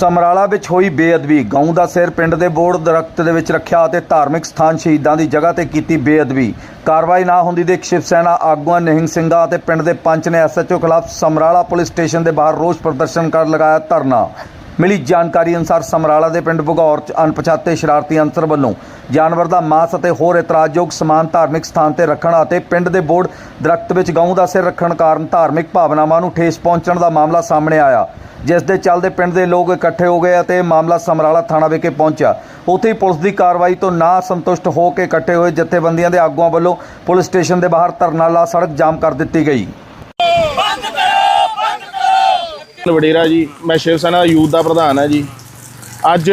ਸਮਰਾਲਾ ਵਿੱਚ ਹੋਈ ਬੇਅਦਬੀ। ਗਊ ਦਾ ਸਿਰ ਪਿੰਡ ਦੇ ਬੋਰਡ ਦਰਖਤ ਦੇ ਵਿੱਚ ਰੱਖਿਆ ਅਤੇ ਧਾਰਮਿਕ ਸਥਾਨ ਸ਼ਹੀਦਾਂ ਦੀ ਜਗ੍ਹਾ ਤੇ ਕੀਤੀ ਬੇਅਦਬੀ। ਕਾਰਵਾਈ ਨਾ ਹੁੰਦੀ ਦੇਖ ਸ਼ਿਵ ਸੈਨਾ ਆਗੂਆਂ ਨਿਹੰਗ ਸਿੰਘਾਂ ਅਤੇ ਪਿੰਡ ਦੇ ਪੰਚ ਨੇ ਐਸਐਚਓ ਖਿਲਾਫ ਸਮਰਾਲਾ ਪੁਲਿਸ ਸਟੇਸ਼ਨ ਦੇ ਬਾਹਰ ਰੋਸ ਪ੍ਰਦਰਸ਼ਨ ਕਰ ਲਗਾਇਆ ਧਰਨਾ। ਮਿਲੀ ਜਾਣਕਾਰੀ ਅਨੁਸਾਰ ਸਮਰਾਲਾ ਦੇ ਪਿੰਡ ਭਗੌਰ ਚ ਅਣਪਛਾਤੇ ਸ਼ਰਾਰਤੀ ਅੰਸਰ ਵੱਲੋਂ ਜਾਨਵਰ ਦਾ ਮਾਸ ਅਤੇ ਹੋਰ ਇਤਰਾਜ਼ਯੋਗ ਸਮਾਨ ਧਾਰਮਿਕ ਸਥਾਨ ਤੇ ਰੱਖਣ ਅਤੇ ਪਿੰਡ ਦੇ ਬੋਰਡ ਦਰਖਤ ਵਿੱਚ ਗਊ ਦਾ ਸਿਰ ਰੱਖਣ ਕਾਰਨ ਧਾਰਮਿਕ ਭਾਵਨਾਵਾਂ ਨੂੰ ਠੇਸ ਪਹੁੰਚਣ ਦਾ ਮਾਮਲਾ ਸਾਹਮਣੇ ਆਇਆ। ਜਿਸ ਦੇ ਚੱਲਦੇ ਪਿੰਡ ਦੇ ਲੋਕ ਇਕੱਠੇ ਹੋ ਗਏ ਅਤੇ ਮਾਮਲਾ ਸਮਰਾਲਾ ਥਾਣਾ ਵਿਖੇ ਪਹੁੰਚਿਆ। ਉੱਥੇ ਹੀ ਪੁਲਿਸ ਦੀ ਕਾਰਵਾਈ ਤੋਂ ਨਾ ਸੰਤੁਸ਼ਟ ਹੋ ਕੇ ਇਕੱਠੇ ਹੋਏ ਜਥੇਬੰਦੀਆਂ ਦੇ ਆਗੂਆਂ ਵੱਲੋਂ ਪੁਲਿਸ ਸਟੇਸ਼ਨ ਦੇ ਬਾਹਰ ਧਰਨਾ ਲਾ ਸੜਕ ਜਾਮ ਕਰ ਦਿੱਤੀ ਗਈ। ਵਡੇਰਾ ਜੀ ਮੈਂ ਸ਼ਿਵ ਸੈਨਾ ਯੂਥ ਦਾ ਪ੍ਰਧਾਨ ਹਾਂ ਜੀ। ਅੱਜ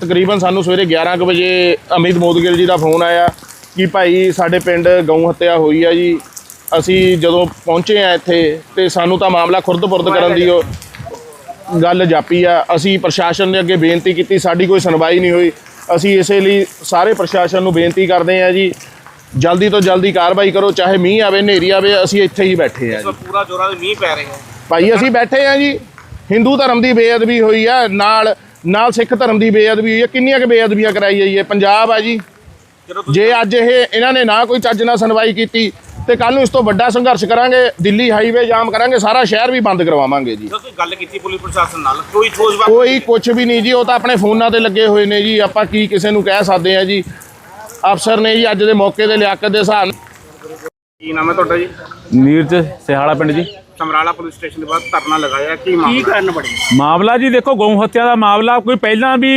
ਤਕਰੀਬਨ ਸਾਨੂੰ ਸਵੇਰੇ 11 ਕੁ ਵਜੇ ਅਮਿਤ ਮੋਦਗਿਲ ਜੀ ਦਾ ਫੋਨ ਆਇਆ ਕਿ ਭਾਈ ਸਾਡੇ ਪਿੰਡ ਗਊ ਹੱਤਿਆ ਹੋਈ ਆ ਜੀ। ਅਸੀਂ ਜਦੋਂ ਪਹੁੰਚੇ ਆ ਇੱਥੇ ਤੇ ਸਾਨੂੰ ਤਾਂ ਮਾਮਲਾ ਖੁਰਦ-ਪੁਰਦ ਕਰਨ ਦੀ ਗੱਲ ਜਾਪੀ ਆ। ਅਸੀਂ ਪ੍ਰਸ਼ਾਸਨ ਦੇ ਅੱਗੇ ਬੇਨਤੀ ਕੀਤੀ ਸਾਡੀ ਕੋਈ ਸੁਣਵਾਈ ਨਹੀਂ ਹੋਈ। ਅਸੀਂ ਇਸੇ ਲਈ ਸਾਰੇ ਪ੍ਰਸ਼ਾਸਨ ਨੂੰ ਬੇਨਤੀ ਕਰਦੇ ਆ ਜੀ ਜਲਦੀ ਤੋਂ ਜਲਦੀ ਕਾਰਵਾਈ ਕਰੋ ਚਾਹੇ ਮੀਂਹ ਆਵੇ ਹਨੇਰੀ ਆਵੇ ਅਸੀਂ ਇੱਥੇ ਹੀ ਬੈਠੇ ਆ ਜੀ। ਪੂਰਾ ਜੋਰਾਂ ਦੇ ਮੀਂਹ ਪੈ ਰਹੇ ਹੈ ਭਾਈ ਅਸੀਂ ਬੈਠੇ ਆ ਜੀ। ਹਿੰਦੂ ਧਰਮ ਦੀ ਬੇਅਦਬੀ ਹੋਈ ਆ ਨਾਲ ਨਾਲ ਸਿੱਖ ਧਰਮ ਦੀ ਬੇਅਦਬੀ ਹੋਈ ਆ। ਕਿੰਨੀਆਂ ਕੁ ਬੇਅਦਬੀਆਂ ਕਰਾਈ ਜਾਈ ਹੈ ਪੰਜਾਬ ਆ ਜੀ। ਜੇ ਅੱਜ ਇਹ ਇਹਨਾਂ ਨੇ ਨਾ ਕੋਈ ਚੱਜ ਨਾਲ ਸੁਣਵਾਈ ਕੀਤੀ ਤੇ ਕੱਲ ਨੂੰ ਇਸ ਤੋਂ ਵੱਡਾ ਸੰਘਰਸ਼ ਕਰਾਂਗੇ ਦਿੱਲੀ ਹਾਈਵੇ ਜਾਮ ਕਰਾਂਗੇ ਸਾਰਾ ਸ਼ਹਿਰ ਵੀ ਬੰਦ ਕਰਵਾਵਾਂਗੇ ਜੀ। ਤੁਸੀਂ ਗੱਲ ਕੀਤੀ ਪੁਲਿਸ ਪ੍ਰਸ਼ਾਸਨ ਨਾਲ ਕੋਈ ਠੋਸ ਕੋਈ ਕੁਝ ਵੀ ਨਹੀਂ ਜੀ ਉਹ ਤਾਂ ਆਪਣੇ ਫੋਨਾਂ ਤੇ ਲੱਗੇ ਹੋਏ ਨੇ ਜੀ ਆਪਾਂ ਕੀ ਕਿਸੇ ਨੂੰ ਕਹਿ ਸਕਦੇ ਆ ਜੀ। ਅਫਸਰ ਨੇ ਜੀ ਅੱਜ ਦੇ ਮੌਕੇ ਦੇ ਲਿਆਕਤ ਦੇ ਹਿਸਾਬ ਨਾਲ ਕੀ ਨਾਮ ਹੈ ਤੁਹਾਡਾ ਜੀ? ਨੀਰਜ ਸਿਹਾਲਾ ਪਿੰਡ ਜੀ। ਸਮਰਾਲਾ ਪੁਲਿਸ ਸਟੇਸ਼ਨ ਦੇ ਬਾਅਦ ਧਰਨਾ ਲਗਾਇਆ ਕੀ ਮਾਮਲਾ? ਕੀ ਕਰਨ ਬੜੀ ਮਾਮਲਾ ਜੀ ਦੇਖੋ ਗਊ ਹੱਤਿਆ ਦਾ ਮਾਮਲਾ ਕੋਈ ਪਹਿਲਾਂ ਵੀ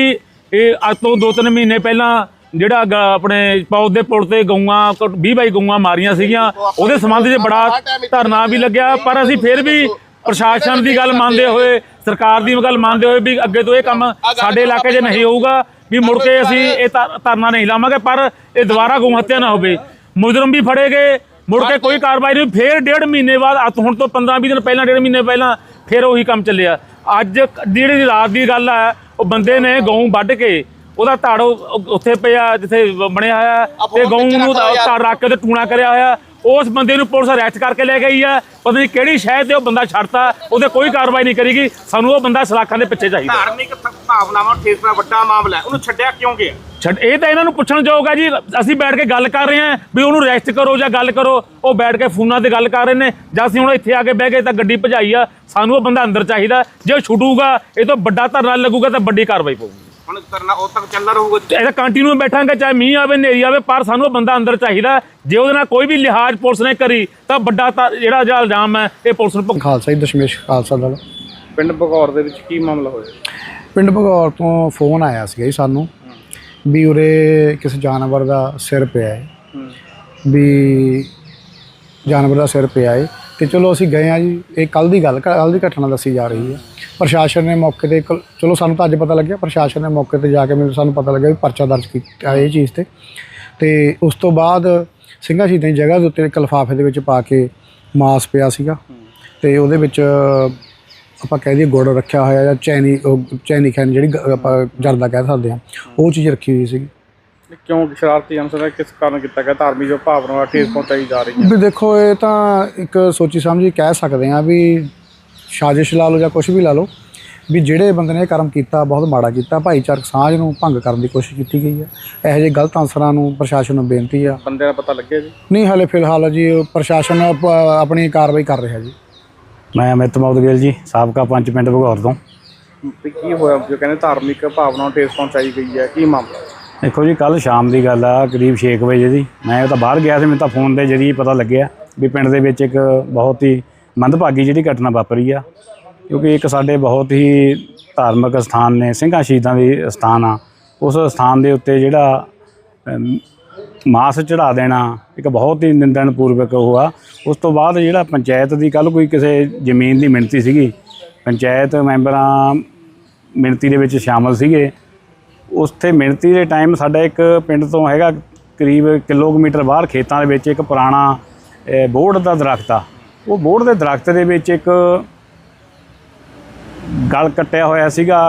ਇਹ ਅੱਜ ਤੋਂ 2-3 ਮਹੀਨੇ ਪਹਿਲਾਂ ਜਿਹੜਾ ਗ- ਆਪਣੇ ਪੌਦ ਦੇ ਪੁਲ ਤੇ ਗਊਆਂ 20 ਬਾਈ ਗਊਆਂ ਮਾਰੀਆਂ ਸੀਗੀਆਂ ਉਹਦੇ ਸੰਬੰਧ 'ਚ ਬੜਾ ਧਰਨਾ ਵੀ ਲੱਗਿਆ ਪਰ ਅਸੀਂ ਫਿਰ ਵੀ ਪ੍ਰਸ਼ਾਸਨ ਦੀ ਗੱਲ ਮੰਨਦੇ ਹੋਏ ਸਰਕਾਰ ਦੀ ਗੱਲ ਮੰਨਦੇ ਹੋਏ ਵੀ ਅੱਗੇ ਤੋਂ ਇਹ ਕੰਮ ਸਾਡੇ ਇਲਾਕੇ 'ਚ ਨਹੀਂ ਹੋਊਗਾ ਵੀ ਮੁੜ ਕੇ ਅਸੀਂ ਇਹ ਧਰ- ਧਰਨਾ ਨਹੀਂ ਲਾਵਾਂਗੇ ਪਰ ਇਹ ਦੁਬਾਰਾ ਗਊ ਹੱਤਿਆ ਨਾ ਹੋਵੇ। ਮੁਜਰਮ ਵੀ ਫੜੇ ਗਏ ਮੁੜ ਕੇ ਕੋਈ ਕਾਰਵਾਈ ਨਹੀਂ ਫੇਰ ਡੇਢ ਮਹੀਨੇ ਬਾਅਦ ਅੱਜ ਹੁਣ ਤੋਂ 15-20 ਦਿਨ ਪਹਿਲਾਂ ਡੇਢ ਮਹੀਨੇ ਪਹਿਲਾਂ ਫੇਰ ਉਹੀ ਕੰਮ ਚੱਲਿਆ। ਅੱਜ ਜਿਹੜੀ ਰਾਤ ਦੀ ਗੱਲ ਹੈ ਉਹ ਬੰਦੇ ਨੇ ਗਊ ਵੱਢ ਕੇ ਉਹਦਾ ਧੜ ਉੱਥੇ ਪਿਆ ਜਿੱਥੇ ਬਣਿਆ ਹੋਇਆ ਤੇ ਗਊ ਨੂੰ ਧੜ ਰੱਖ ਕੇ ਤੇ ਟੂਣਾ ਕਰਿਆ ਹੋਇਆ ਉਸ ਬੰਦੇ ਨੂੰ ਪੁਲਿਸ ਅਰੈਸਟ ਕਰਕੇ ਲੈ ਗਈ ਹੈ। ਪਤਾ ਨਹੀਂ ਕਿਹੜੀ ਸ਼ਹਿਰ ਤੇ ਉਹ ਬੰਦਾ ਛੱਡਤਾ ਉਹਦੇ ਕੋਈ ਕਾਰਵਾਈ ਨਹੀਂ ਕਰੀਗੀ ਸਾਨੂੰ ਉਹ ਬੰਦਾ ਸਲਾਖਾਂ ਦੇ ਪਿੱਛੇ ਚਾਹੀਦਾ। ਧਾਰਮਿਕ ਭਾਵਨਾਵਾਂ ਠੇਸ ਦਾ ਵੱਡਾ ਮਾਮਲਾ ਹੈ। ਉਹਨੂੰ ਛੱਡਿਆ ਕਿਉਂ ਗਿਆ? ਛੱਡ ਇਹ ਤਾਂ ਇਹਨਾਂ ਨੂੰ ਪੁੱਛਣ ਹੈ ਜੀ। ਅਸੀਂ ਬੈਠ ਕੇ ਗੱਲ ਕਰ ਰਹੇ ਹਾਂ ਵੀ ਉਹਨੂੰ ਰੈਸਟ ਕਰੋ ਜਾਂ ਗੱਲ ਕਰੋ। ਉਹ ਬੈਠ ਕੇ ਫੋਨਾਂ ਤੇ ਗੱਲ ਕਰ ਰਹੇ ਨੇ। ਜਾਂ ਅਸੀਂ ਹੁਣ ਇੱਥੇ ਆ ਕੇ ਬਹਿ ਗਏ ਤਾਂ ਗੱਡੀ ਭਜਾਈ ਆ। ਸਾਨੂੰ ਉਹ ਬੰਦਾ ਅੰਦਰ ਚਾਹੀਦਾ। ਜੇ ਛੁੱਟੂਗਾ ਇਹ ਤੋਂ ਵੱਡਾ ਧਰਨਾ ਲੱਗੂਗਾ ਤਾਂ ਵੱਡੀ ਕਾਰਵਾਈ ਪਊਗੀ। ਹੁਣ ਧਰਨਾ ਉਦੋਂ ਤੱਕ ਚੱਲਦਾ ਰਹੂਗਾ ਇਹਦਾ ਕੰਟੀਨਿਊ ਬੈਠਾਂਗੇ ਚਾਹੇ ਮੀਂਹ ਆਵੇ ਹਨੇਰੀ ਆਵੇ ਪਰ ਸਾਨੂੰ ਉਹ ਬੰਦਾ ਅੰਦਰ ਚਾਹੀਦਾ ਜੇ ਉਹਦੇ ਨਾਲ ਕੋਈ ਵੀ ਲਿਹਾਜ਼ ਪੁਲਿਸ ਨੇ ਕਰੀ ਤਾਂ ਵੱਡਾ ਤਾਂ ਜਿਹੜਾ ਜਿਹੜਾ ਇਲਜ਼ਾਮ ਹੈ ਇਹ ਪੁਲਿਸ ਨੂੰ ਖਾਲਸਾ ਜੀ ਦਸ਼ਮੇਸ਼ ਖਾਲਸਾ ਦਲ। ਪਿੰਡ ਬਗੌਰ ਦੇ ਵਿੱਚ ਕੀ ਮਾਮਲਾ ਹੋਇਆ? ਪਿੰਡ ਭਗੌਰ ਤੋਂ ਫੋਨ ਆਇਆ ਸੀਗਾ ਜੀ ਸਾਨੂੰ ਵੀ ਉਰੇ ਕਿਸੇ ਜਾਨਵਰ ਦਾ ਸਿਰ ਪਿਆ ਹੈ। ਵੀ ਜਾਨਵਰ ਦਾ ਸਿਰ ਪਿਆ ਹੈ। ਤੇ ਚਲੋ ਅਸੀਂ ਗਏ ਆ ਜੀ, ਇਹ ਕੱਲ ਦੀ ਗੱਲ ਕੱਲ ਦੀ ਘਟਨਾ ਦੱਸੀ ਜਾ ਰਹੀ ਹੈ। ਪ੍ਰਸ਼ਾਸਨ ਨੇ ਮੌਕੇ ਤੇ ਇੱਕ- ਚਲੋ ਸਾਨੂੰ ਤਾਂ ਅੱਜ ਪਤਾ ਲੱਗਿਆ, ਪ੍ਰਸ਼ਾਸਨ ਨੇ ਮੌਕੇ ਤੇ ਜਾ ਕੇ ਮੈਨੂੰ ਸਾਨੂੰ ਪਤਾ ਲੱਗਿਆ ਵੀ ਪਰਚਾ ਦਰਜ ਕੀਤਾ ਇਹ ਚੀਜ਼ ਤੇ। ਤੇ ਉਸ ਤੋਂ ਬਾਅਦ ਸਿੰਘਾਂ ਸ਼ਹੀਦਾਂ ਦੀ ਜਗ੍ਹਾ ਦੇ ਉੱਤੇ ਇੱਕ ਲਿਫਾਫੇ ਦੇ ਵਿੱਚ ਪਾ ਕੇ ਮਾਸ ਪਿਆ ਸੀਗਾ। ਤੇ ਉਹਦੇ ਵਿੱਚ ਆਪਾਂ ਕਹਿ ਦਈਏ ਗੁੜ ਰੱਖਿਆ ਹੋਇਆ ਜਾਂ ਚੈਨੀ, ਉਹ ਚੈਨੀ ਖੈਨ ਜਿਹੜੀ ਗ- ਆਪਾਂ ਜਰਦਾ ਕਹਿ ਸਕਦੇ ਹਾਂ, ਉਹ ਚੀਜ਼ ਰੱਖੀ ਹੋਈ ਸੀਗੀ। ਕਿਉਂ ਸ਼ਰਾਰਤੀ ਅੰਸਰ ਹੈ ਕਿਸ ਕਾਰਨ ਕੀਤਾ ਗਿਆ ਧਾਰਮਿਕ ਜੋ ਭਾਵਨਾਵਾਂ ਠੇਸ ਪਹੁੰਚਾਈ ਜਾ ਰਹੀ ਵੀ ਦੇਖੋ ਇਹ ਤਾਂ ਇੱਕ ਸੋਚੀ ਸਮਝੀ ਕਹਿ ਸਕਦੇ ਆ ਵੀ ਸਾਜ਼ਿਸ਼ ਲਾ ਲਓ ਜਾਂ ਕੁਝ ਵੀ ਲਾ ਲਓ ਵੀ ਜਿਹੜੇ ਬੰਦੇ ਨੇ ਇਹ ਕਰਮ ਕੀਤਾ ਬਹੁਤ ਮਾੜਾ ਕੀਤਾ ਭਾਈਚਾਰਕ ਸਾਂਝ ਨੂੰ ਭੰਗ ਕਰਨ ਦੀ ਕੋਸ਼ਿਸ਼ ਕੀਤੀ ਗਈ ਹੈ। ਇਹੋ ਜਿਹੇ ਗਲਤ ਅਨਸਰਾਂ ਨੂੰ ਪ੍ਰਸ਼ਾਸਨ ਨੂੰ ਬੇਨਤੀ ਆ। ਬੰਦੇ ਦਾ ਪਤਾ ਲੱਗਿਆ ਜੀ? ਨਹੀਂ ਹਾਲੇ ਫਿਲਹਾਲ ਜੀ ਪ੍ਰਸ਼ਾਸਨ ਆਪ- ਆਪਣੀ ਕਾਰਵਾਈ ਕਰ ਰਿਹਾ ਜੀ। ਮੈਂ ਅਮਿਤ ਮੌਦਗਿਲ ਜੀ ਸਾਬਕਾ ਪੰਚ ਪਿੰਡ ਭਗੌਰ ਤੋਂ। ਵੀ ਕੀ ਹੋਇਆ? ਜੋ ਕਹਿੰਦੇ ਧਾਰਮਿਕ ਭਾਵਨਾਵਾਂ ਠੇਸ ਪਹੁੰਚਾਈ ਗਈ ਹੈ ਕੀ ਮਾਮਲਾ? ਦੇਖੋ ਜੀ ਕੱਲ ਸ਼ਾਮ ਦੀ ਗੱਲ ਆ, ਕਰੀਬ 6 ਵਜੇ ਦੀ। ਮੈਂ ਤਾਂ ਬਾਹਰ ਗਿਆ ਸੀ, ਮੈਨੂੰ ਤਾਂ ਫੋਨ ਦੇ ਜ਼ਰੀਏ ਪਤਾ ਲੱਗਿਆ ਵੀ ਪਿੰਡ ਦੇ ਵਿੱਚ ਇੱਕ ਬਹੁਤ ਹੀ ਮੰਦਭਾਗੀ ਜਿਹੜੀ ਘਟਨਾ ਵਾਪਰੀ ਆ। ਕਿਉਂਕਿ ਇੱਕ ਸਾਡੇ ਬਹੁਤ ਹੀ ਧਾਰਮਿਕ ਸਥਾਨ ਨੇ, ਸਿੰਘਾਂ ਸ਼ਹੀਦਾਂ ਦੀ ਸਥਾਨ ਆ। ਉਸ ਸਥਾਨ ਦੇ ਉੱਤੇ ਜਿਹੜਾ ਮਾਸ ਚੜਾ ਦੇਣਾ, ਇੱਕ ਬਹੁਤ ਹੀ ਨਿੰਦਣਪੂਰਵਕ ਉਹ ਆ। ਉਸ ਤੋਂ ਬਾਅਦ ਜਿਹੜਾ ਪੰਚਾਇਤ ਦੀ ਕੱਲ ਕੋਈ ਕਿਸੇ ਜ਼ਮੀਨ ਦੀ ਮਿਣਤੀ ਸੀਗੀ, ਪੰਚਾਇਤ ਮੈਂਬਰਾਂ ਮਿਣਤੀ ਦੇ ਵਿੱਚ ਸ਼ਾਮਲ ਸੀਗੇ। ਉੱਥੇ ਮਿਣਤੀ ਦੇ ਟਾਈਮ ਸਾਡਾ ਇੱਕ ਪਿੰਡ ਤੋਂ ਹੈਗਾ ਕਰੀਬ ਕਿਲੋਮੀਟਰ ਬਾਹਰ ਖੇਤਾਂ ਦੇ ਵਿੱਚ ਇੱਕ ਪੁਰਾਣਾ ਅਹ, ਦਾ ਦਰਖਤ ਆ। ਉਹ ਬੋਹੜ ਦੇ ਦਰਖਤ ਦੇ ਵਿੱਚ ਇੱਕ ਗਲ ਕੱਟਿਆ ਹੋਇਆ ਸੀਗਾ।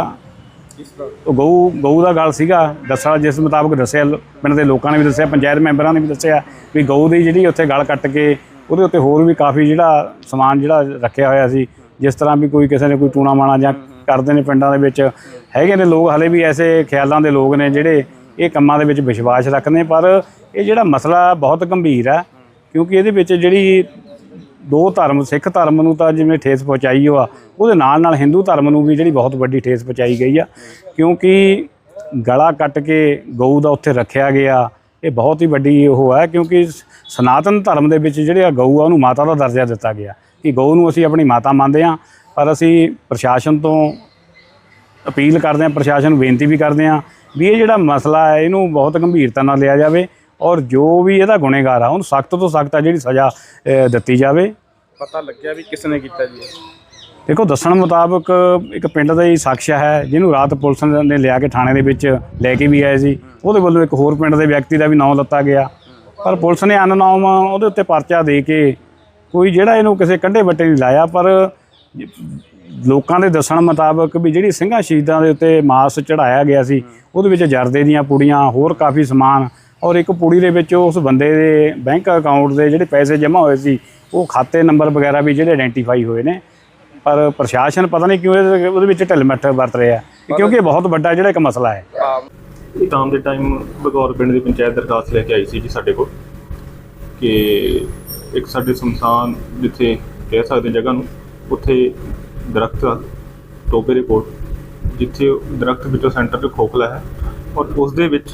ਉਹ ਗਊ ਗਊ ਦਾ ਗਲ ਸੀਗਾ। ਦੱਸਣਾ ਜਿਸ ਮੁਤਾਬਕ ਦੱਸਿਆ ਪਿੰਡ ਦੇ ਲੋਕਾਂ ਨੇ ਵੀ ਦੱਸਿਆ ਪੰਚਾਇਤ ਮੈਂਬਰਾਂ ਨੇ ਵੀ ਦੱਸਿਆ ਵੀ ਗਊ ਦੀ ਜਿਹੜੀ ਉੱਥੇ ਗਲ ਕੱਟ ਕੇ ਉਹਦੇ ਉੱਤੇ ਹੋਰ ਵੀ ਕਾਫੀ ਜਿਹੜਾ ਸਮਾਨ ਜਿਹੜਾ ਰੱਖਿਆ ਹੋਇਆ ਸੀ ਜਿਸ ਤਰ੍ਹਾਂ ਵੀ ਕੋਈ ਕਿਸੇ ਨੇ ਕੋਈ ਟੂਣਾ ਮਾਣਾ ਜਾਂ ਕਰਦੇ ਨੇ ਪਿੰਡਾਂ ਦੇ ਵਿੱਚ। ਹੈਗੇ ਨੇ ਲੋਕ, ਹਲੇ ਵੀ ਐਸੇ ਖਿਆਲਾਂ ਦੇ ਲੋਕ ਨੇ ਜਿਹੜੇ ਇਹ ਕੰਮਾਂ ਦੇ ਵਿੱਚ ਵਿਸ਼ਵਾਸ ਰੱਖਦੇ ਪਰ ਇਹ ਜਿਹੜਾ ਮਸਲਾ ਬਹੁਤ ਗੰਭੀਰ ਹੈ, ਕਿਉਂਕਿ ਇਹਦੇ ਵਿੱਚ ਜਿਹੜੀ ਦੋ ਧਰਮ, ਸਿੱਖ ਧਰਮ ਨੂੰ ਤਾਂ ਜਿਵੇਂ ਠੇਸ ਪਹੁੰਚਾਈ ਹੋ ਆ, ਉਹਦੇ ਨਾਲ ਨਾਲ ਹਿੰਦੂ ਧਰਮ ਨੂੰ ਵੀ ਜਿਹੜੀ ਬਹੁਤ ਵੱਡੀ ਠੇਸ ਪਹੁੰਚਾਈ ਗਈ ਆ, ਕਿਉਂਕਿ ਗਲਾ ਕੱਟ ਕੇ ਗਊ ਦਾ ਉੱਥੇ ਰੱਖਿਆ ਗਿਆ, ਇਹ ਬਹੁਤ ਹੀ ਵੱਡੀ ਉਹ ਹੈ, ਕਿਉਂਕਿ ਸਨਾਤਨ ਧਰਮ ਦੇ ਵਿੱਚ ਜਿਹੜੇ ਆ ਗਊ ਆ, ਉਹਨੂੰ ਮਾਤਾ ਦਾ ਦਰਜਾ ਦਿੱਤਾ ਗਿਆ। ਕਿ ਗਊ ਨੂੰ ਅਸੀਂ ਆਪਣੀ ਮਾਤਾ ਮੰਨਦੇ ਹਾਂ ਪਰ ਅਸੀਂ ਪ੍ਰਸ਼ਾਸਨ ਤੋਂ ਅਪੀਲ ਕਰਦੇ ਹਾਂ ਪ੍ਰਸ਼ਾਸਨ ਨੂੰ ਬੇਨਤੀ ਵੀ ਕਰਦੇ ਹਾਂ ਵੀ ਇਹ ਜਿਹੜਾ ਮਸਲਾ ਹੈ ਇਹਨੂੰ ਬਹੁਤ ਗੰਭੀਰਤਾ ਨਾਲ ਲਿਆ ਜਾਵੇ ਔਰ ਜੋ ਵੀ ਇਹਦਾ ਗੁਨੇਗਾਰ ਆ ਉਹਨੂੰ ਸਖਤ ਤੋਂ ਸਖਤ ਆ ਜਿਹੜੀ ਸਜ਼ਾ ਦਿੱਤੀ ਜਾਵੇ। ਪਤਾ ਲੱਗਿਆ ਵੀ ਕਿਸ ਨੇ ਕੀਤਾ ਜੀ ਦੇਖੋ ਦੱਸਣ ਮੁਤਾਬਕ ਇੱਕ ਪਿੰਡ ਦਾ ਹੀ ਸ਼ਖਸ ਹੈ ਜਿਹਨੂੰ ਰਾਤ ਪੁਲਿਸ ਨੇ ਲਿਆ ਕੇ ਥਾਣੇ ਦੇ ਵਿੱਚ ਲੈ ਕੇ ਵੀ ਆਏ ਸੀ। ਉਹਦੇ ਵੱਲੋਂ ਇੱਕ ਹੋਰ ਪਿੰਡ ਦੇ ਵਿਅਕਤੀ ਦਾ ਵੀ ਨਾਮ ਲੱਤਾ ਗਿਆ। ਪਰ ਪੁਲਿਸ ਨੇ ਅਨਨਾਮ ਉਹਦੇ ਉੱਤੇ ਪਰਚਾ ਦੇ ਕੇ ਕੋਈ ਜਿਹੜਾ ਇਹਨੂੰ ਕਿਸੇ ਕੰਢੇ ਵੱਟੇ ਨਹੀਂ ਲਾਇਆ ਪਰ ਲੋਕਾਂ ਦੇ ਦੱਸਣ ਮੁਤਾਬਕ ਵੀ ਜਿਹੜੀ ਸਿੰਘਾਂ ਸ਼ਹੀਦਾਂ ਦੇ ਉੱਤੇ ਮਾਸ ਚੜਾਇਆ ਗਿਆ ਸੀ ਉਹਦੇ ਵਿੱਚ ਜਰਦੇ ਦੀਆਂ ਪੁੜੀਆਂ ਹੋਰ ਕਾਫੀ ਸਮਾਨ ਔਰ ਇੱਕ ਪੁੜੀ ਦੇ ਵਿੱਚ ਉਸ ਬੰਦੇ ਦੇ ਬੈਂਕ ਅਕਾਊਂਟ ਦੇ ਜਿਹੜੇ ਪੈਸੇ ਜਮ੍ਹਾਂ ਹੋਏ ਸੀ ਉਹ ਖਾਤੇ ਨੰਬਰ ਵਗੈਰਾ ਵੀ ਜਿਹੜੇ ਆਇਡੈਂਟੀਫਾਈ ਹੋਏ ਨੇ। ਪਰ ਪ੍ਰਸ਼ਾਸਨ ਪਤਾ ਨਹੀਂ ਕਿਉਂ ਉਹਦੇ ਵਿੱਚ ਢਿੱਲ ਮੱਠ ਵਰਤ ਰਿਹਾ ਕਿਉਂਕਿ ਇਹ ਬਹੁਤ ਵੱਡਾ ਜਿਹੜਾ ਇੱਕ ਮਸਲਾ ਹੈ। ਸ਼ਾਮ ਦੇ ਟਾਈਮ ਬਗੌਰ ਪਿੰਡ ਦੀ ਪੰਚਾਇਤ ਦਰਖਾਸਤ ਲੈ ਕੇ ਆਈ ਸੀ ਜੀ ਸਾਡੇ ਕੋਲ ਕਿ ਇੱਕ ਸਾਡੇ ਸਮਸਾਨ ਜਿੱਥੇ ਕਹਿ ਸਕਦੇ ਜਗ੍ਹਾ ਨੂੰ ਉੱਥੇ ਦਰਖਤ ਆ, ਟੋਬੇ ਦੇ ਕੋਲ ਜਿੱਥੇ ਉਹ ਦਰਖਤ ਵਿੱਚੋਂ ਸੈਂਟਰ ਤੇ ਖੋਖਲਾ ਹੈ ਔਰ ਉਸ ਦੇ ਵਿੱਚ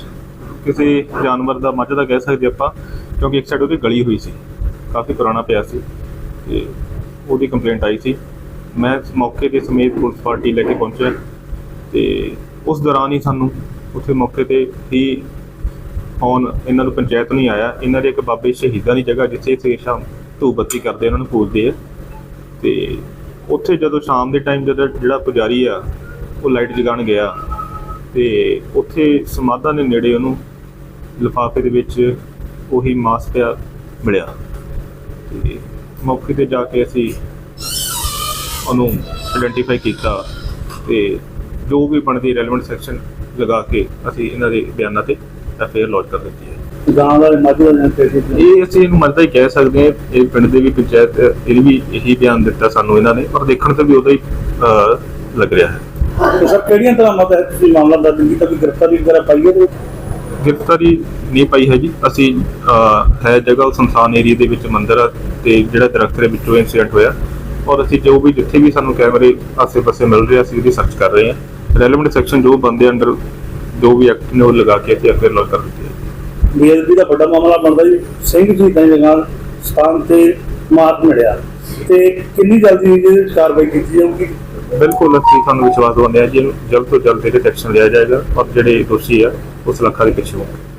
ਕਿਸੇ ਜਾਨਵਰ ਦਾ ਮੱਝ ਦਾ ਕਹਿ ਸਕਦੇ ਆਪਾਂ ਕਿਉਂਕਿ ਇੱਕ ਸਾਈਡ ਉਹਦੀ ਗਲੀ ਹੋਈ ਸੀ ਕਾਫੀ ਪੁਰਾਣਾ ਪਿਆ ਸੀ ਤੇ ਉਹਦੀ ਕੰਪਲੇਂਟ ਆਈ ਸੀ। ਮੈਂ ਮੌਕੇ ਤੇ ਸਮੇਤ ਪੁਲਿਸ ਪਾਰਟੀ ਲੈ ਕੇ ਪਹੁੰਚਿਆ ਤੇ ਉਸ ਦੌਰਾਨ ਹੀ ਸਾਨੂੰ ਉੱਥੇ ਮੌਕੇ ਤੇ ਹੀ ਫੋਨ ਇਹਨਾਂ ਨੂੰ ਪੰਚਾਇਤ ਨਹੀਂ ਆਇਆ। ਇਹਨਾਂ ਦੇ ਇੱਕ ਬਾਬੇ ਸ਼ਹੀਦਾਂ ਦੀ ਜਗ੍ਹਾ ਜਿੱਥੇ ਸਵੇਰ ਸ਼ਾਮ ਧੂਪ ਬੱਤੀ ਕਰਦੇ ਉਹਨਾਂ ਨੂੰ ਪੂਜਦੇ ਆ। ਤੇ ਉੱਥੇ ਜਦੋਂ ਸ਼ਾਮ ਦੇ ਟਾਈਮ ਜਦੋਂ ਜਿਹੜਾ ਪੁਜਾਰੀ ਆ, ਉਹ ਲਾਈਟ ਜਗਾਉਣ ਗਿਆ ਤੇ ਉੱਥੇ ਸਮਾਧਾਂ ਦੇ ਨੇੜੇ ਉਹਨੂੰ ਲਿਫਾਫੇ ਦੇ ਵਿੱਚ ਉਹੀ ਮਾਸ ਪਿਆ ਮਿਲਿਆ। ਤੇ ਮੌਕੇ ਤੇ ਜਾ ਕੇ ਅਸੀਂ ਉਹਨੂੰ ਆਇਡੈਂਟੀਫਾਈ ਕੀਤਾ ਤੇ ਜੋ ਵੀ ਬਣਦੀ ਰੈਲੇਵੈਂਟ ਸੈਕਸ਼ਨ ਲਗਾ ਕੇ ਅਸੀਂ ਇਹਨਾਂ ਦੇ ਬਿਆਨਾਂ ਤੇ ਐਫਆਈਆਰ ਲੌਂਚ ਕਰ ਦਿੱਤੀ ਹੈ। ਗਾਂ ਵਾਲੇ ਮੱਝ ਵਾਲੇ ਪੈਸੇ ਇਹ ਅਸੀਂ ਇਹਨੂੰ ਮਰਦਾ ਹੀ ਕਹਿ ਸਕਦੇ ਹਾਂ। ਇਹ ਪਿੰਡ ਦੇ ਵੀ ਪੰਚਾਇਤ ਇਹ ਵੀ ਇਹੀ ਬਿਆਨ ਦਿੱਤਾ ਸਾਨੂੰ ਇਹਨਾਂ ਨੇ। ਪਰ ਦੇਖਣ ਤੇ ਵੀ ਉਹਦਾ ਹੀ ਅਹ, ਲੱਗ ਰਿਹਾ ਹੈ। ਤੇ ਸਰ ਕਿਹੜੀਆਂ ਤਰ੍ਹਾਂ ਮਤ ਹੈ ਤੁਸੀਂ ਮਾਮਲਾ ਦਰਜ ਕੀਤਾ? ਕੋਈ ਗ੍ਰਿਫਤਾਰੀ ਵਗੈਰਾ ਪਾਈ ਹੈ? ਗ੍ਰਿਫਤਾਰੀ ਨਹੀਂ ਪਾਈ ਹੈ ਜੀ ਅਸੀਂ ਅਹ, ਹੈ ਜਗ੍ਹਾ ਉਹ ਸੰਸਾਨ ਏਰੀਆ ਦੇ ਵਿੱਚ ਮੰਦਿਰ ਆ ਤੇ ਜਿਹੜਾ ਦਰਖਤ ਦੇ ਵਿੱਚੋਂ ਇਨਸੀਡੈਂਟ ਹੋਇਆ। ਔਰ ਅਸੀਂ ਜੋ ਵੀ ਜਿੱਥੇ ਵੀ ਸਾਨੂੰ ਕੈਮਰੇ ਆਸੇ-ਪਾਸੇ ਮਿਲ ਰਹੇ ਅਸੀਂ ਉਹਦੀ ਸਰਚ ਕਰ ਰਹੇ ਹਾਂ ਰੈਲੇਵੈਂਟ ਸੈਕਸ਼ਨ ਜੋ ਬੰਦੇ ਅੰਡਰ ਜੋ ਵੀ ਐਕਟ ਨੇ ਉਹ ਲਗਾ ਕੇ ਅਸੀਂ ਐਫਆਈਆਰ ਲੌਂਚ ਕਰ ਦਿੱਤੀ ਹੈ ਬੇਅਦਬੀ ਦਾ ਵੱਡਾ ਮਾਮਲਾ ਬਣਦਾ ਜੀ। ਸਿੰਘ ਸ਼ਹੀਦਾਂ ਦੇ ਨਾਲ ਸਥਾਨ ਤੇ ਮਾਰ ਮਿਲਿਆ। ਤੇ ਕਿੰਨੀ ਜਲਦੀ ਇਹ ਕਾਰਵਾਈ ਕੀਤੀ ਜਾਊਗੀ? ਬਿਲਕੁਲ, ਅਸੀਂ ਸਾਨੂੰ ਵਿਸ਼ਵਾਸ ਦਵਾਉਂਦੇ ਹਾਂ ਜੀ ਜਲਦ ਤੋਂ ਜਲਦ ਇਹਦੇ ਤੇ ਐਕਸ਼ਨ ਲਿਆ ਜਾਏਗਾ। ਔਰ ਜਿਹੜੇ ਦੋਸ਼ੀ ਆ, ਉਸ ਲੱਖਾਂ ਦੇ ਪਿੱਛੇ ਹੋਣਗੇ